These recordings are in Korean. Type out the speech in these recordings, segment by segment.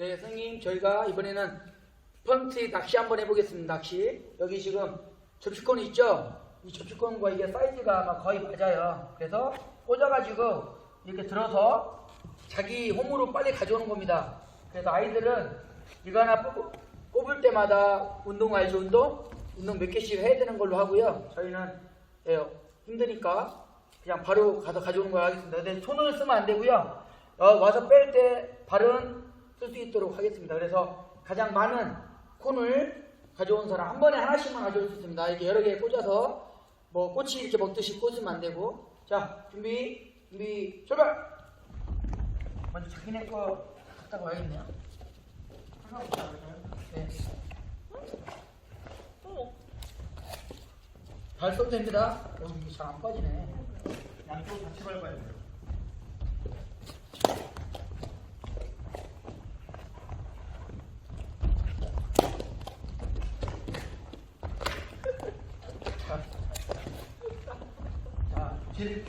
네, 선생님, 저희가 이번에는 펀트 낚시 한번 해보겠습니다. 낚시. 여기 지금 접시콘이 있죠? 이 접시콘과 이게 사이즈가 거의 맞아요. 그래서 꽂아가지고 이렇게 들어서 자기 홈으로 빨리 가져오는 겁니다. 그래서 아이들은 이거 하나 뽑, 뽑을 때마다 운동 알죠? 운동? 운동 몇 개씩 해야 되는 걸로 하고요. 저희는 예, 힘드니까 그냥 바로 가서 가져오는 걸 하겠습니다. 근데 손을 쓰면 안 되고요. 어, 와서 뺄 때 발은 쓸 수 있도록 하겠습니다. 그래서 가장 많은 콘을 가져온 사람 한 번에 하나씩만 가져올 수 있습니다. 이렇게 여러 개 꽂아서 뭐 꼬치 이렇게 먹듯이 꽂으면 안 되고 자 준비 준비 출발 먼저 자기네 거 갖다가 와야겠네요. 네. 발 써도 됩니다. 어, 이게 잘 안 빠지네. 양쪽 같이 밟아야 돼요. 자, 자, 질,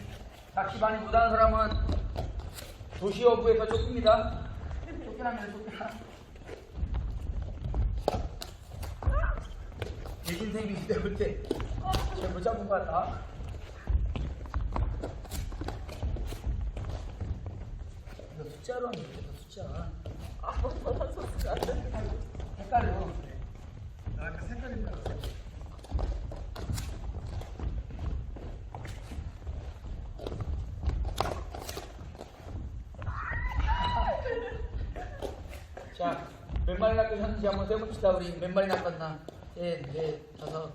낚시 많이 못하는 사람은 도시어부에서 쫓깁니다. 쫓겨나면 쫓겨나. 예진 선생님이 그때 볼때 잘못 잡은 것 같다. 이거 숫자로 하면 되겠다, 숫자. 헷갈려. 나 아까 색깔이 달랐어. 자, 몇 마리 낚으셨는지 한번 세봅시다. 우리 몇 마리 낚았나? 셋, 넷, 다섯,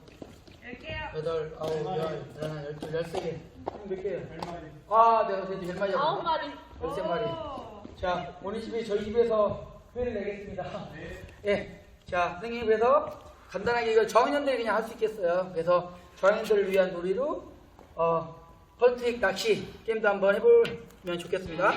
열게요. 여덟, 아홉, 열, 열하나, 열둘, 열세 개. 몇 개요? 아, 내가 그래도 열 마리 아홉 잡았네. 마리. 열세 마리. 자, 오늘 집에 저희 집에서 회를 내겠습니다. 네. 예. 자, 선생님 그래서 간단하게 이걸 저학년들이 그냥 할 수 있겠어요. 그래서 저학년들을 위한 놀이로 어, 펀틱 낚시 게임도 한번 해보면 좋겠습니다.